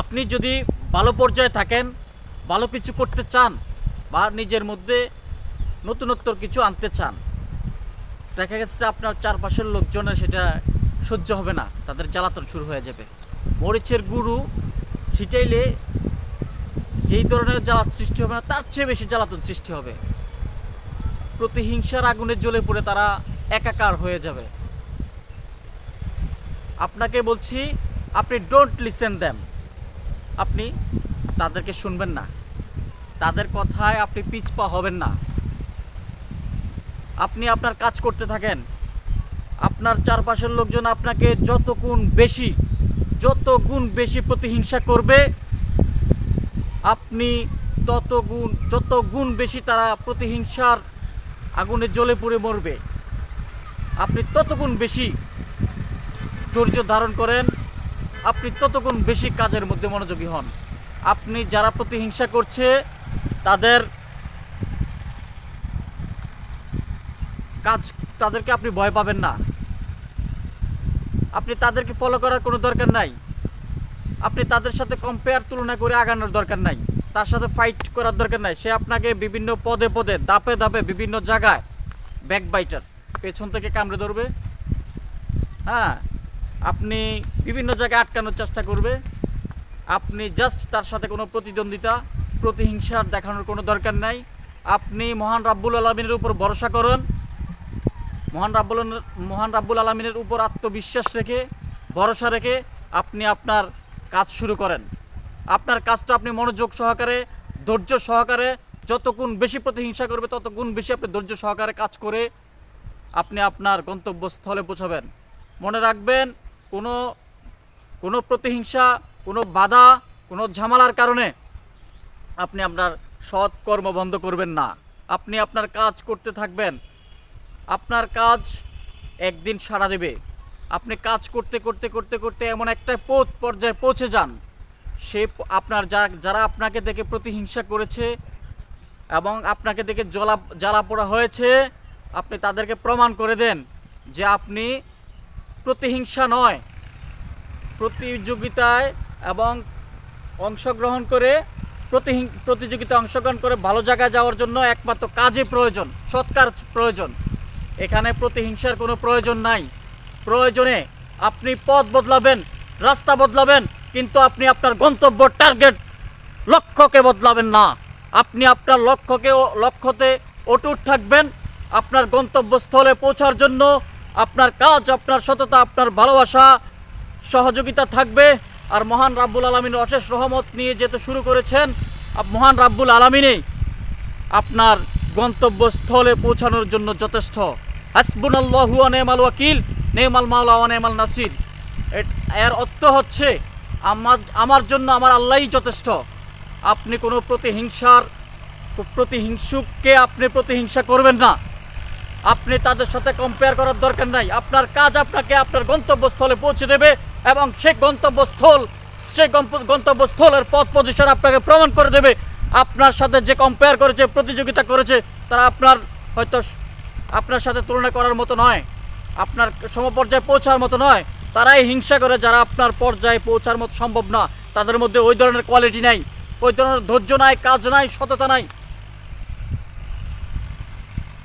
আপনি যদি ভালো পর্যায়ে থাকেন, ভালো কিছু করতে চান বা নিজের মধ্যে নতুনত্বর কিছু আনতে চান, দেখা গেছে আপনার চারপাশের লোকজনের সেটা সহ্য হবে না, তাদের জ্বালাতন শুরু হয়ে যাবে। মরিচের গুরু ছিটাইলে যেই ধরনের জ্বালা সৃষ্টি হবে না, তার চেয়ে বেশি জ্বালাতন সৃষ্টি হবে। প্রতিহিংসার আগুনে জ্বলে পড়ে তারা একাকার হয়ে যাবে। আপনাকে বলছি, আপনি ডোন্ট লিসেন দ্যাম আপনি তাদেরকে শুনবেন না। তাদের কথায় আপনি পিছপা হবেন না। আপনি আপনার কাজ করতে থাকেন। আপনার চারপাশের লোকজন আপনাকে যত গুণ বেশি, যত গুণ বেশি প্রতিহিংসা করবে, আপনি তত গুণ, যত গুণ বেশি তারা প্রতিহিংসার আগুনে জ্বলে পুড়ে মরবে। আপনি তত গুণ বেশি ধৈর্য ধারণ করেন আপনি তত গুণ বেশি কাজের মধ্যে মনোযোগী হন। আপনি যারা প্রতিহিংসা করছে, তাদের কাজ তাদেরকে আপনি ভয় পাবেন না। আপনি তাদেরকে ফলো করার কোনো দরকার নাই। আপনি তাদের সাথে কম্পেয়ার তুলনা করে আগানোর দরকার নাই। তার সাথে ফাইট করার দরকার নাই। সে আপনাকে বিভিন্ন পদে পদে দাপে দাপে বিভিন্ন জায়গায় ব্যাক বাইটার পেছন থেকে কামড়ে ধরবে। হ্যাঁ আপনি বিভিন্ন জায়গায় আটকানোর চেষ্টা করবে। আপনি জাস্ট তার সাথে কোনো প্রতিদ্বন্দ্বিতা প্রতিহিংসার দেখানোর কোনো দরকার নাই। আপনি মহান রাব্বুল আলমিনের উপর ভরসা করুন। মহান রাব্বুল মহান রাব্বুল আলমিনের উপর আত্মবিশ্বাস রেখে, ভরসা রেখে আপনি আপনার কাজ শুরু করেন। আপনার কাজটা আপনি মনোযোগ সহকারে, ধৈর্য সহকারে যত গুণ বেশি প্রতিহিংসা করবে তত গুণ বেশি আপনি ধৈর্য সহকারে কাজ করে আপনি আপনার গন্তব্যস্থলে পৌঁছাবেন। মনে রাখবেন কোনো কোনো প্রতিহিংসা, কোনো বাধা, কোনো ঝামেলার কারণে আপনি আপনার সৎ কর্ম বন্ধ করবেন না। আপনি আপনার কাজ করতে থাকবেন। আপনার কাজ একদিন সাড়া দেবে। আপনি কাজ করতে করতে করতে করতে এমন একটা পথ, পর্যায়ে পৌঁছে যান। সে আপনার যা, যারা আপনাকে দেখে প্রতিহিংসা করেছে এবং আপনাকে দেখে জ্বলা, জ্বালা পোড়া হয়েছে, আপনি তাদেরকে প্রমাণ করে দেন যে আপনি প্রতিহিংসা নয়। প্রতিযোগিতায় এবং অংশগ্রহণ করে প্রতিহিং প্রতিযোগিতায় অংশগ্রহণ করে ভালো জায়গায় যাওয়ার জন্য একমাত্র কাজে প্রয়োজন, সৎকার প্রয়োজন। এখানে প্রতিহিংসার কোনো প্রয়োজন নাই। প্রয়োজনে আপনি পথ বদলাবেন, রাস্তা বদলাবেন, কিন্তু আপনি আপনার গন্তব্য টার্গেট লক্ষ্যকে বদলাবেন না। আপনি আপনার লক্ষ্যকে লক্ষ্যতে অটুট থাকবেন, আপনার গন্তব্যস্থলে পৌঁছার জন্য আপনার কাজ, আপনার সততা, আপনার ভালোবাসা, সহযোগিতা থাকবে। আর মহান রাব্বুল আলমিনের অশেষ রহমত নিয়ে যেতে শুরু করেছেন মহান রাব্বুল আলমিনেই আপনার গন্তব্যস্থলে পৌঁছানোর জন্য যথেষ্ট। হাসবুন আল্লাহু নেমাল ওয়াকিল নেমাল মাওলা নেমাল নাসির। এর অর্থ হচ্ছে, আমার আমার জন্য আমার আল্লাহই যথেষ্ট। আপনি কোনো প্রতিহিংসার প্রতিহিংসুককে আপনি প্রতিহিংসা করবেন না। আপনি তাদের সাথে কম্পেয়ার করার দরকার নাই। আপনার কাজ আপনাকে আপনার গন্তব্যস্থলে পৌঁছে দেবে এবং সে গন্তব্যস্থল সে গন্তব্যস্থলের পথ পজিশন আপনাকে প্রমাণ করে দেবে। আপনার সাথে যে কম্পেয়ার করেছে, প্রতিযোগিতা করেছে, তারা আপনার হয়তো আপনার সাথে তুলনা করার মতো নয়, আপনার সমপর্যায়ে পৌঁছার মতো নয়। তারাই হিংসা করে যারা আপনার পর্যায়ে পৌঁছার মতো সম্ভব না। তাদের মধ্যে ওই ধরনের কোয়ালিটি নাই, ওই ধরনের ধৈর্য নাই, কাজ নাই, সততা নাই।